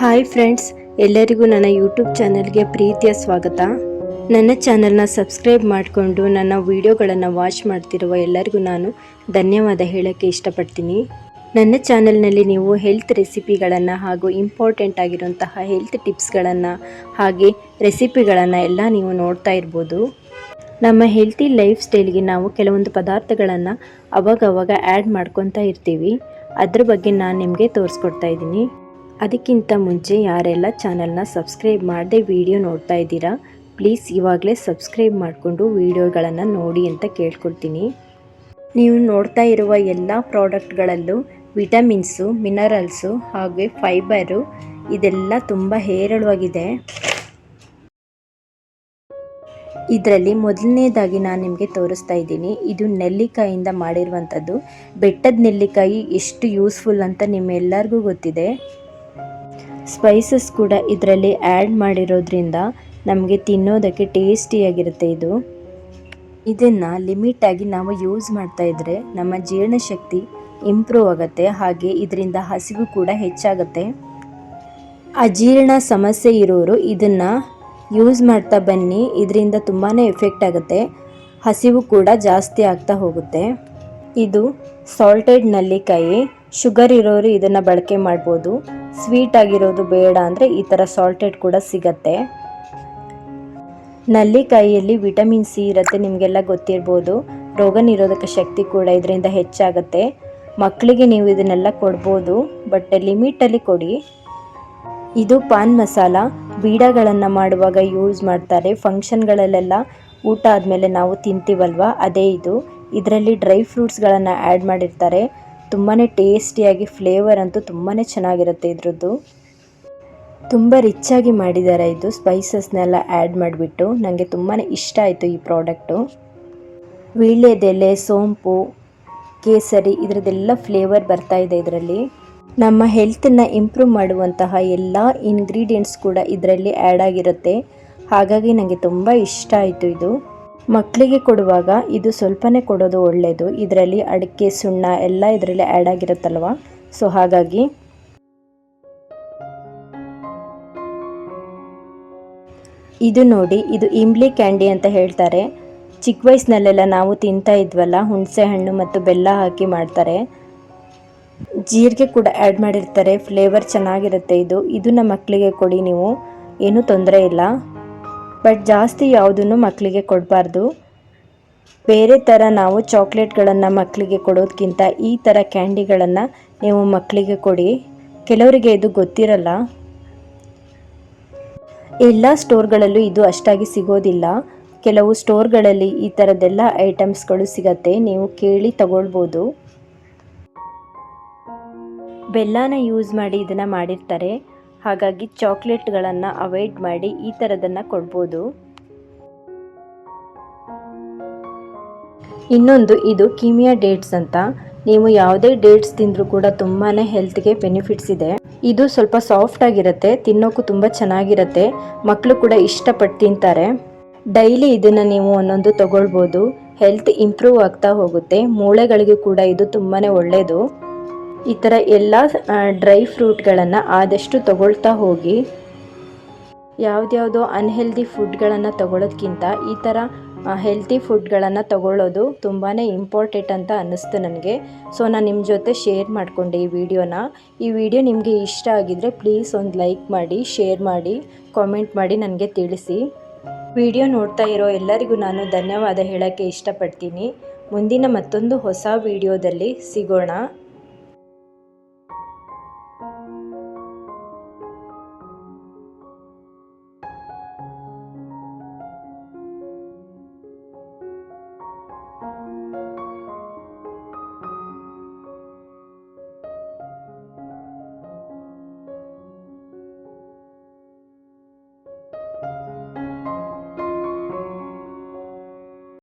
Hi friends ಎಲ್ಲರಿಗೂ ನನ್ನ YouTube ಚಾನಲ್ಗೆ ಪ್ರೀತಿಯ ಸ್ವಾಗತ. ನನ್ನ ಚಾನಲ್ನ ಸಬ್ಸ್ಕ್ರೈಬ್ ಮಾಡಿಕೊಂಡು ನನ್ನ ವಿಡಿಯೋಗಳನ್ನು ವಾಚ್ ಮಾಡ್ತಿರುವ ಎಲ್ಲರಿಗೂ ನಾನು ಧನ್ಯವಾದ ಹೇಳೋಕ್ಕೆ ಇಷ್ಟಪಡ್ತೀನಿ. ನನ್ನ ಚಾನೆಲ್ನಲ್ಲಿ ನೀವು ಹೆಲ್ತ್ ರೆಸಿಪಿಗಳನ್ನು ಹಾಗೂ ಇಂಪಾರ್ಟೆಂಟ್ ಆಗಿರುವಂತಹ ಹೆಲ್ತ್ ಟಿಪ್ಸ್ಗಳನ್ನು ಹಾಗೆ ರೆಸಿಪಿಗಳನ್ನು ಎಲ್ಲ ನೀವು ನೋಡ್ತಾ ಇರ್ಬೋದು. ನಮ್ಮ ಹೆಲ್ತಿ ಲೈಫ್ ಸ್ಟೈಲ್ಗೆ ನಾವು ಕೆಲವೊಂದು ಪದಾರ್ಥಗಳನ್ನು ಅವಾಗವಾಗ ಆ್ಯಡ್ ಮಾಡ್ಕೊತಾ ಇರ್ತೀವಿ. ಅದ್ರ ಬಗ್ಗೆ ನಾನು ನಿಮಗೆ ತೋರಿಸ್ಕೊಡ್ತಾ ಇದ್ದೀನಿ. ಅದಕ್ಕಿಂತ ಮುಂಚೆ ಯಾರೆಲ್ಲ ಚಾನಲ್ನ ಸಬ್ಸ್ಕ್ರೈಬ್ ಮಾಡದೆ ವಿಡಿಯೋ ನೋಡ್ತಾ ಇದ್ದೀರಾ, ಪ್ಲೀಸ್ ಇವಾಗಲೇ ಸಬ್ಸ್ಕ್ರೈಬ್ ಮಾಡಿಕೊಂಡು ವಿಡಿಯೋಗಳನ್ನು ನೋಡಿ ಅಂತ ಕೇಳ್ಕೊಡ್ತೀನಿ. ನೀವು ನೋಡ್ತಾ ಇರುವ ಎಲ್ಲ ಪ್ರಾಡಕ್ಟ್ಗಳಲ್ಲೂ ವಿಟಮಿನ್ಸು, ಮಿನರಲ್ಸು ಹಾಗೆ ಫೈಬರು ಇದೆಲ್ಲ ತುಂಬ ಹೇರಳವಾಗಿದೆ. ಇದರಲ್ಲಿ ಮೊದಲನೇದಾಗಿ ನಾನು ನಿಮಗೆ ತೋರಿಸ್ತಾ ಇದ್ದೀನಿ. ಇದು ನೆಲ್ಲಿಕಾಯಿಂದ ಮಾಡಿರುವಂಥದ್ದು. ಬೆಟ್ಟದ ನೆಲ್ಲಿಕಾಯಿ ಎಷ್ಟು ಯೂಸ್ಫುಲ್ ಅಂತ ನಿಮ್ಮೆಲ್ಲರಿಗೂ ಗೊತ್ತಿದೆ. ಸ್ಪೈಸಸ್ ಕೂಡ ಇದರಲ್ಲಿ ಆ್ಯಡ್ ಮಾಡಿರೋದ್ರಿಂದ ನಮಗೆ ತಿನ್ನೋದಕ್ಕೆ ಟೇಸ್ಟಿಯಾಗಿರುತ್ತೆ ಇದು. ಇದನ್ನು ಲಿಮಿಟಾಗಿ ನಾವು ಯೂಸ್ ಮಾಡ್ತಾ ಇದ್ದರೆ ನಮ್ಮ ಜೀರ್ಣಶಕ್ತಿ ಇಂಪ್ರೂವ್ ಆಗುತ್ತೆ, ಹಾಗೆ ಇದರಿಂದ ಹಸಿವು ಕೂಡ ಹೆಚ್ಚಾಗುತ್ತೆ. ಅಜೀರ್ಣ ಸಮಸ್ಯೆ ಇರೋರು ಇದನ್ನು ಯೂಸ್ ಮಾಡ್ತಾ ಬನ್ನಿ, ಇದರಿಂದ ತುಂಬಾ ಎಫೆಕ್ಟ್ ಆಗುತ್ತೆ. ಹಸಿವು ಕೂಡ ಜಾಸ್ತಿ ಆಗ್ತಾ ಹೋಗುತ್ತೆ. ಇದು ಸಾಲ್ಟೆಡ್ ನಲ್ಲಿಕಾಯಿ ಶುಗರ್ ಇರೋರು ಇದನ್ನು ಬಳಕೆ ಮಾಡ್ಬೋದು. ಸ್ವೀಟ್ ಆಗಿರೋದು ಬೇಡ ಅಂದರೆ ಈ ಥರ ಸಾಲ್ಟೆಡ್ ಕೂಡ ಸಿಗತ್ತೆ. ನಲ್ಲಿಕಾಯಿಯಲ್ಲಿ ವಿಟಮಿನ್ ಸಿ ಇರುತ್ತೆ, ನಿಮಗೆಲ್ಲ ಗೊತ್ತಿರ್ಬೋದು. ರೋಗ ನಿರೋಧಕ ಶಕ್ತಿ ಕೂಡ ಇದರಿಂದ ಹೆಚ್ಚಾಗುತ್ತೆ. ಮಕ್ಕಳಿಗೆ ನೀವು ಇದನ್ನೆಲ್ಲ ಕೊಡ್ಬೋದು ಬಟ್ ಲಿಮಿಟಲ್ಲಿ ಕೊಡಿ. ಇದು ಪಾನ್ ಮಸಾಲ. ಬೀಡಗಳನ್ನು ಮಾಡುವಾಗ ಯೂಸ್ ಮಾಡ್ತಾರೆ. ಫಂಕ್ಷನ್ಗಳಲ್ಲೆಲ್ಲ ಊಟ ಆದಮೇಲೆ ನಾವು ತಿಂತೀವಲ್ವ? ಅದೇ ಇದು. ಇದರಲ್ಲಿ ಡ್ರೈ ಫ್ರೂಟ್ಸ್ಗಳನ್ನು ಆ್ಯಡ್ ಮಾಡಿರ್ತಾರೆ. ತುಂಬಾ ಟೇಸ್ಟಿಯಾಗಿ ಫ್ಲೇವರ್ ಅಂತೂ ತುಂಬಾ ಚೆನ್ನಾಗಿರುತ್ತೆ ಇದರದ್ದು. ತುಂಬ ರಿಚ್ಚಾಗಿ ಮಾಡಿದ್ದಾರೆ ಇದು. ಸ್ಪೈಸಸ್ನೆಲ್ಲ ಆ್ಯಡ್ ಮಾಡಿಬಿಟ್ಟು. ನನಗೆ ತುಂಬಾ ಇಷ್ಟ ಆಯಿತು ಈ ಪ್ರಾಡಕ್ಟು ವೀಳ್ಯದೆಲೆ, ಸೋಂಪು ಕೇಸರಿ ಇದರದ್ದೆಲ್ಲ ಫ್ಲೇವರ್ ಬರ್ತಾ ಇದೆ ಇದರಲ್ಲಿ. ನಮ್ಮ ಹೆಲ್ತನ್ನು ಇಂಪ್ರೂವ್ ಮಾಡುವಂತಹ ಎಲ್ಲ ಇಂಗ್ರೀಡಿಯೆಂಟ್ಸ್ ಕೂಡ ಇದರಲ್ಲಿ ಆ್ಯಡ್ ಆಗಿರುತ್ತೆ. ಹಾಗಾಗಿ ನನಗೆ ತುಂಬ ಇಷ್ಟ ಆಯಿತು ಇದು. ಮಕ್ಕಳಿಗೆ ಕೊಡುವಾಗ ಇದು ಸ್ವಲ್ಪನೇ ಕೊಡೋದು ಒಳ್ಳೆಯದು ಇದರಲ್ಲಿ ಅಡಿಕೆ, ಸುಣ್ಣ ಎಲ್ಲ ಇದರಲ್ಲಿ ಆ್ಯಡ್ ಆಗಿರುತ್ತಲ್ವ? ಸೊ ಹಾಗಾಗಿ ಇದು ನೋಡಿ, ಇದು ಇಂಬ್ಲಿ ಕ್ಯಾಂಡಿ ಅಂತ ಹೇಳ್ತಾರೆ. ಚಿಕ್ಕ ವಯಸ್ಸಿನಲ್ಲೆಲ್ಲ ನಾವು ತಿಂತಾ ಇದ್ವಲ್ಲ, ಹುಣಸೆ ಹಣ್ಣು ಮತ್ತು ಬೆಲ್ಲ ಹಾಕಿ ಮಾಡ್ತಾರೆ. ಜೀರಿಗೆ ಕೂಡ ಆ್ಯಡ್ ಮಾಡಿರ್ತಾರೆ ಫ್ಲೇವರ್ ಚೆನ್ನಾಗಿರುತ್ತೆ ಇದು. ಇದನ್ನ ಮಕ್ಕಳಿಗೆ ಕೊಡಿ ನೀವು, ಏನೂ ತೊಂದರೆ ಇಲ್ಲ. ಬಟ್ ಜಾಸ್ತಿ ಯಾವುದನ್ನು ಮಕ್ಕಳಿಗೆ ಕೊಡಬಾರ್ದು. ಬೇರೆ ಥರ ನಾವು ಚಾಕ್ಲೇಟ್ಗಳನ್ನು ಮಕ್ಕಳಿಗೆ ಕೊಡೋದಕ್ಕಿಂತ ಈ ಥರ ಕ್ಯಾಂಡಿಗಳನ್ನು ನೀವು ಮಕ್ಕಳಿಗೆ ಕೊಡಿ. ಕೆಲವರಿಗೆ ಇದು ಗೊತ್ತಿರಲ್ಲ. ಎಲ್ಲ ಸ್ಟೋರ್ಗಳಲ್ಲೂ ಇದು ಅಷ್ಟಾಗಿ ಸಿಗೋದಿಲ್ಲ. ಕೆಲವು ಸ್ಟೋರ್ಗಳಲ್ಲಿ ಈ ಥರದ್ದೆಲ್ಲ ಐಟಮ್ಸ್ಗಳು ಸಿಗತ್ತೆ, ನೀವು ಕೇಳಿ ತಗೊಳ್ಬೋದು. ಬೆಲ್ಲನ ಯೂಸ್ ಮಾಡಿ ಇದನ್ನು ಮಾಡಿರ್ತಾರೆ, ಹಾಗಾಗಿ ಚಾಕ್ಲೇಟ್ಗಳನ್ನು ಅವಾಯ್ಡ್ ಮಾಡಿ ಈ ಥರದನ್ನು ಕೊಡ್ಬೋದು. ಇನ್ನೊಂದು, ಇದು ಕಿಮಿಯಾ ಡೇಟ್ಸ್ ಅಂತ. ನೀವು ಯಾವುದೇ ಡೇಟ್ಸ್ ತಿಂದರೂ ಕೂಡ ತುಂಬಾ ಹೆಲ್ತ್ಗೆ ಬೆನಿಫಿಟ್ಸ್ ಇದೆ. ಇದು ಸ್ವಲ್ಪ ಸಾಫ್ಟ್ ಆಗಿರುತ್ತೆ ತಿನ್ನೋಕ್ಕೂ ತುಂಬ ಚೆನ್ನಾಗಿರುತ್ತೆ ಮಕ್ಕಳು ಕೂಡ ಇಷ್ಟಪಟ್ಟು ತಿಂತಾರೆ. ಡೈಲಿ ಇದನ್ನು ನೀವು ಒಂದೊಂದು ತಗೊಳ್ಬೋದು. ಹೆಲ್ತ್ ಇಂಪ್ರೂವ್ ಆಗ್ತಾ ಹೋಗುತ್ತೆ. ಮೂಳೆಗಳಿಗೂ ಕೂಡ ಇದು ತುಂಬಾ ಒಳ್ಳೆಯದು ಈ ಥರ ಎಲ್ಲ ಡ್ರೈ ಫ್ರೂಟ್ಗಳನ್ನು ಆದಷ್ಟು ತಗೊಳ್ತಾ ಹೋಗಿ. ಯಾವುದ್ಯಾವುದೋ ಅನ್ಹೆಲ್ದಿ ಫುಡ್ಗಳನ್ನು ತಗೊಳ್ಳೋದ್ಕಿಂತ ಈ ಥರ ಹೆಲ್ತಿ ಫುಡ್ಗಳನ್ನು ತಗೊಳ್ಳೋದು ತುಂಬಾ ಇಂಪಾರ್ಟೆಂಟ್ ಅಂತ ಅನ್ನಿಸ್ತು ನನಗೆ. ಸೊ, ನಾನು ನಿಮ್ಮ ಜೊತೆ ಶೇರ್ ಮಾಡಿಕೊಂಡೆ ಈ ವಿಡಿಯೋನ. ಈ ವಿಡಿಯೋ ನಿಮಗೆ ಇಷ್ಟ ಆಗಿದ್ರೆ ಪ್ಲೀಸ್ ಒಂದು ಲೈಕ್ ಮಾಡಿ, ಶೇರ್ ಮಾಡಿ, ಕಾಮೆಂಟ್ ಮಾಡಿ ನನಗೆ ತಿಳಿಸಿ. ವಿಡಿಯೋ ನೋಡ್ತಾ ಇರೋ ಎಲ್ಲರಿಗೂ ನಾನು ಧನ್ಯವಾದ ಹೇಳೋಕ್ಕೆ ಇಷ್ಟಪಡ್ತೀನಿ. ಮುಂದಿನ ಮತ್ತೊಂದು ಹೊಸ ವಿಡಿಯೋದಲ್ಲಿ ಸಿಗೋಣ.